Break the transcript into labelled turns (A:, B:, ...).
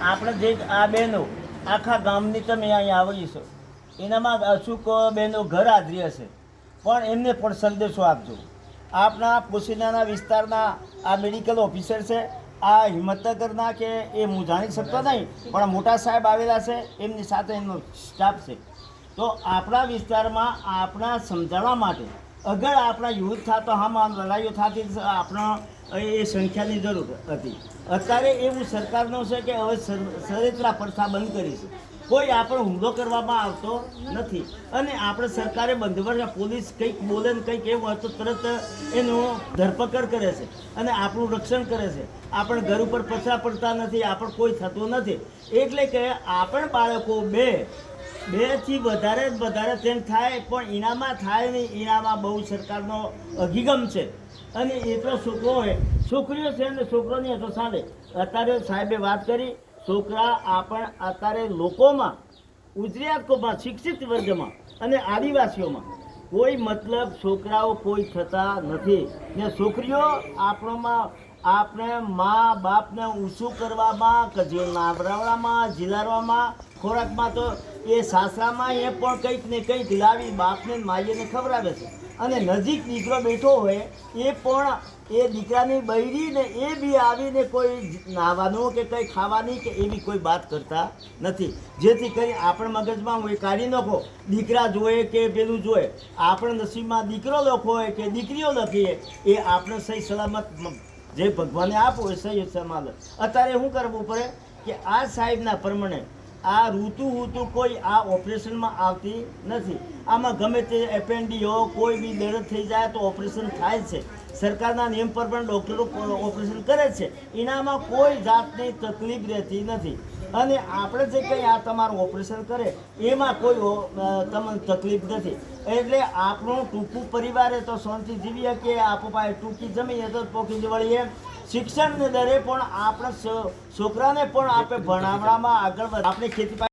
A: આપણે જે આ બહેનો, આખા ગામની તમે અહીંયા આવેલી છો, એનામાં અશુક બહેનો ઘર હાજરી હશે. પણ એમને પણ સંદેશો આપજો. આપણા પોશીનાના વિસ્તારના આ મેડિકલ ઓફિસર છે, આ હિંમતનગરના કે એ હું જાણી શકતો નહીં, પણ મોટા સાહેબ આવેલા છે, એમની સાથે એમનો સ્ટાફ છે. તો આપણા વિસ્તારમાં આપણા સમજાવવા માટે અગર આપણા યુથ થતો, હામાં લડાઈઓ થતી આપણા, એ સંખ્યાની જરૂર હતી. અત્યારે એવું સરકારનો છે કે હવે સર- સરેતરા પ્રથા બંધ કરી કોઈ આપણો હુમલો કરવામાં આવતો નથી. અને આપણે સરકારે બંદોબસ્ત પોલીસ કંઈક બોલે ને કંઈક એવું હોય તો તરત એનો ધરપકડ કરે છે અને આપણું રક્ષણ કરે છે. આપણે ઘર ઉપર પછા પડતા નથી, આપણે કોઈ થતું નથી. એટલે કે આપણે બાળકો બે બેથી વધારે જ વધારે તેમ થાય, પણ ઈનામાં થાય નહીં. ઈનામાં બહુ સરકારનો અભિગમ છે. અને એટલો છોકરો હોય છોકરીઓ છે ને છોકરોની તો સાંભળે અત્યારે સાહેબે વાત કરી, છોકરા આપણ અત્યારે લોકોમાં ગુજરાતમાં શિક્ષિત વર્ગમાં અને આદિવાસીઓમાં કોઈ મતલબ છોકરાઓ કોઈ થતા નથી. ને છોકરીઓ આપણોમાં, આપણે મા બાપને ઊંચું કરવામાં, કે જે નાવડાવવામાં જીલાડવામાં ખોરાકમાં તો એ સાસરામાં એ પણ કંઈક ને કંઈક લાવી બાપને માયને ખવડાવે છે. અને નજીક દીકરો બેઠો હોય, એ પણ એ દીકરાની બૈરી ને એ બી આવીને કોઈ નાહવાનું કે કંઈ ખાવાની કે એવી કોઈ વાત કરતા નથી. જેથી કરી આપણે મગજમાં હોય કાઢી નાખો. દીકરા જોઈએ કે પેલું જોઈએ આપણે નસીબમાં દીકરો લખો હોય કે દીકરીઓ લખીએ એ આપણે સહી સલામત જે ભગવાને આપવું એ સહી સમાલ અત્યારે શું કરવું પડે કે આ સાહેબના પ્રમાણે આ ઋતુ ઋતુ કોઈ આ ઓપરેશનમાં આવતી નથી. આમાં ગમે તે એપેન્ડિયો કોઈ બી દર્દ થઈ જાય તો ઓપરેશન થાય છે. સરકારના નિયમ પર પણ ડૉક્ટરો ઓપરેશન કરે છે. એનામાં કોઈ જાતની તકલીફ રહેતી નથી. અને આપણે જે કંઈ આ તમારું ઓપરેશન કરે, એમાં કોઈ તમને તકલીફ નથી. એટલે આપણું ટૂંકું પરિવારે તો શાંતિ જીવીએ કે આપો પાસે ટૂંકી જમીએ તો પોકી વળીએ શિક્ષણને દરે પણ આપણા છોકરાને પણ આપણે ભણાવવામાં આગળ આપણે ખેતી